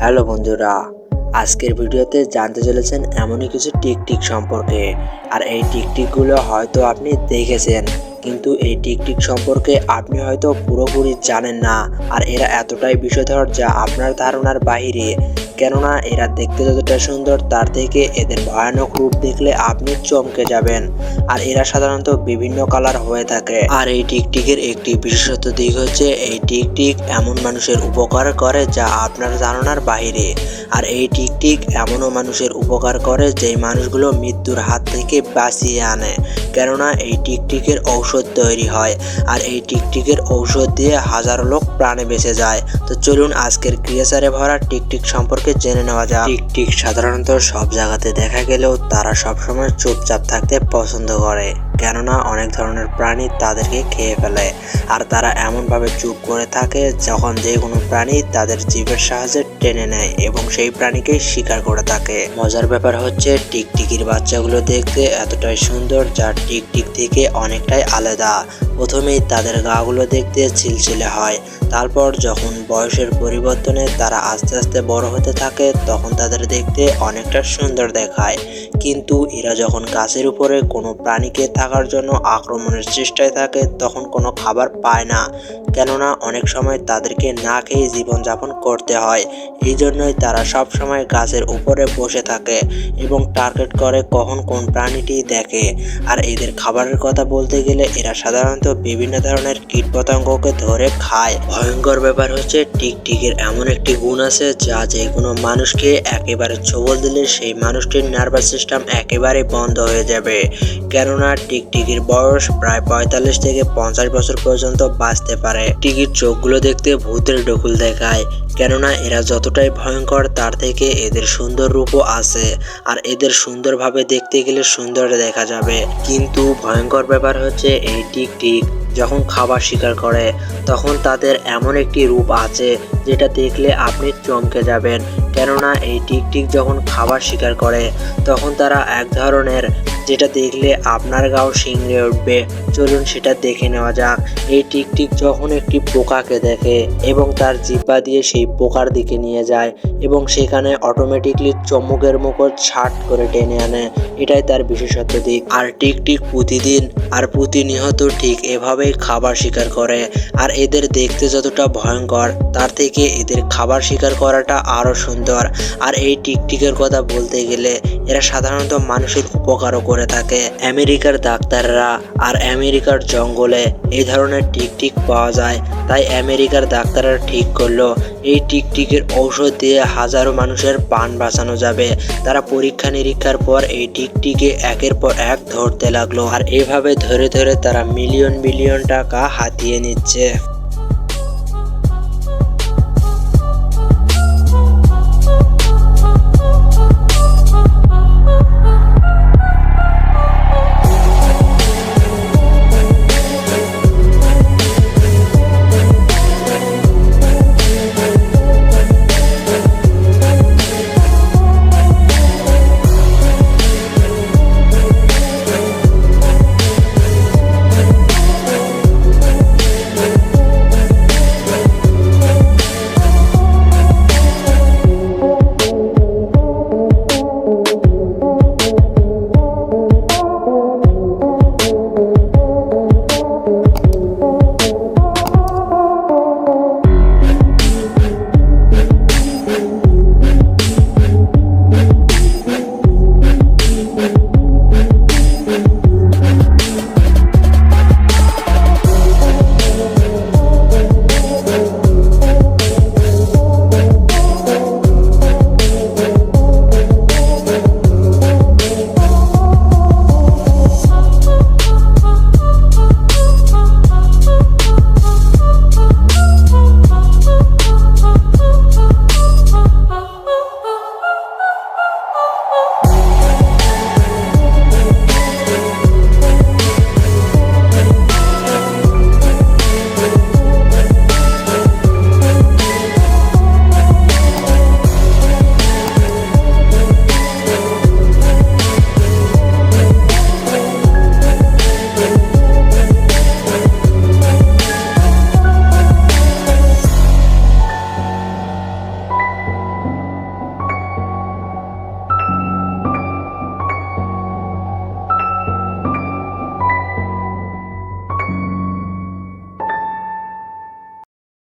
Hello বন্ধুরা, আজকের ভিডিওতে জানতে চলেছেন এমনই কিছু টিকটিক সম্পর্কে। আর এই টিকটিকগুলো হয়তো আপনি দেখেছেন। কিন্তু এই টিকটিক সম্পর্কে আপনি হয়তো পুরোপুরি জানেন না। আর এরা এতটাই বিষধর যা আপনার ধারণার বাইরে কেননা এরা দেখতে যতটা সুন্দর তার থেকে এদের ভয়ানক রূপ দেখলে আপনি চমকে যাবেন। আর এরা সাধারণত বিভিন্ন কালার হয়ে থাকে। আর এই টিকটিকের একটি বিশেষত দিক হচ্ছে, এই টিকটিক এমন মানুষের উপকার করে যা আপনার ধারণার বাইরে আর এই টিকটিক এমনও মানুষের উপকার করে যেই মানুষগুলো মৃত্যুর হাত থেকে বাঁচিয়ে আনে। কেননা এই টিকটিকের ঔষধ তৈরি হয় আর এই টিকটিকের ঔষধ দিয়ে হাজারো লোক প্রাণে বেঁচে যায়। তো চলুন আজকের ক্রিয়েচারে ভরা টিকটিক সম্পর্কে জেনে নেওয়া যাক। টিকটিক সাধারণত সব জায়গাতে দেখা গেলেও তারা সবসময় চুপচাপ থাকতে পছন্দ করে। কেননা অনেক ধরনের প্রাণী তাদেরকে খেয়ে ফেলে। আর তারা এমনভাবে চুপ করে থাকে যখন যে কোনো প্রাণী তাদের জীবের সাহায্যে টেনে নেয় এবং সেই প্রাণীকে শিকার করে থাকে। মজার ব্যাপার হচ্ছে, টিকটিকির বাচ্চাগুলো দেখতে এতটাই সুন্দর যা টিকটিক থেকে অনেকটাই আলাদা। প্রথমেই তাদের গাগুলো দেখতে ছিলছিলে হয়। তারপর যখন বয়সের পরিবর্তনে তারা আস্তে আস্তে বড় হতে থাকে, তখন তাদের দেখতে অনেকটা সুন্দর দেখায়। কিন্তু এরা যখন গাছের উপরে কোনো প্রাণীকে থাকার জন্য আক্রমণের চেষ্টায় থাকে, তখন কোনো খাবার পায় না। কেননা অনেক সময় তাদেরকে না খেয়ে জীবনযাপন করতে হয়। এই জন্যই তারা সব সময় গাছের উপরে বসে থাকে এবং টার্গেট করে কখন কোন প্রাণীটি দেখে। আর এদের খাবারের কথা বলতে গেলে এরা সাধারণত বিভিন্ন ধরনের কীটপতঙ্গকে ধরে খায়। ভয়ঙ্কর ব্যাপার হচ্ছে টিকটিকের এমন একটি গুণ আছে যা যে কোনো মানুষকে একেবারে ছবল দিলে সেই মানুষটির নার্ভাস সিস্টেম একেবারে বন্ধ হয়ে যাবে। কেননা টিকটিকির বয়স প্রায় পঁয়তাল্লিশ থেকে পঞ্চাশ বছর পর্যন্ত বাঁচতে পারে। টিকির চোখগুলো দেখতে ভূতের ডকুল দেখায়, কেননা এরা যতটাই ভয়ঙ্কর তার থেকে এদের সুন্দর রূপও আছে আর এদের সুন্দরভাবে দেখতে গেলে সুন্দর দেখা যাবে। কিন্তু ভয়ঙ্কর ব্যাপার হচ্ছে এই টিকটিক যখন খাবার শিকার করে, তখন তাদের এমন একটি রূপ আছে যেটা দেখলে আপনি চমকে যাবেন। কেননা এই টিকটিক যখন খাবার শিকার করে, তখন তারা এক ধরনের যেটা দেখলে আপনার গাও শিংড়ে উঠবে। চলুন সেটা দেখে নেওয়া যাক। এই টিকটিক যখন একটি পোকাকে দেখে এবং তার জিব্বা দিয়ে সেই পোকার দিকে নিয়ে যায় এবং সেখানে অটোমেটিকলি চমকের মুখর ছাট করে টেনে আনে। এটাই তার বিশেষত্ব। দিক আর টিকটিক প্রতিদিন আর প্রতিনিয়ত ঠিক এভাবেই খাবার শিকার করে, আর এদের দেখতে যতটা ভয়ঙ্কর, তার থেকে এদের খাবার শিকার করাটা আরও সুন্দর। আর এই টিকটিকের কথা বলতে গেলে এরা সাধারণত মানুষের উপকারও করে থাকে। আমেরিকার ডাক্তাররা আর আমেরিকার জঙ্গলে এই ধরনের টিকটিক পাওয়া যায়। তাই আমেরিকার ডাক্তাররা ঠিক করল, এই টিকটিকের ঔষধ দিয়ে হাজারো মানুষের প্রাণ বাঁচানো যাবে। তারা পরীক্ষা নিরীক্ষার পর এই টিকটিকে একের পর এক ধরতে লাগল। আর এভাবে ধরে ধরে তারা মিলিয়ন বিলিয়ন টাকা হাতিয়ে নিচ্ছে।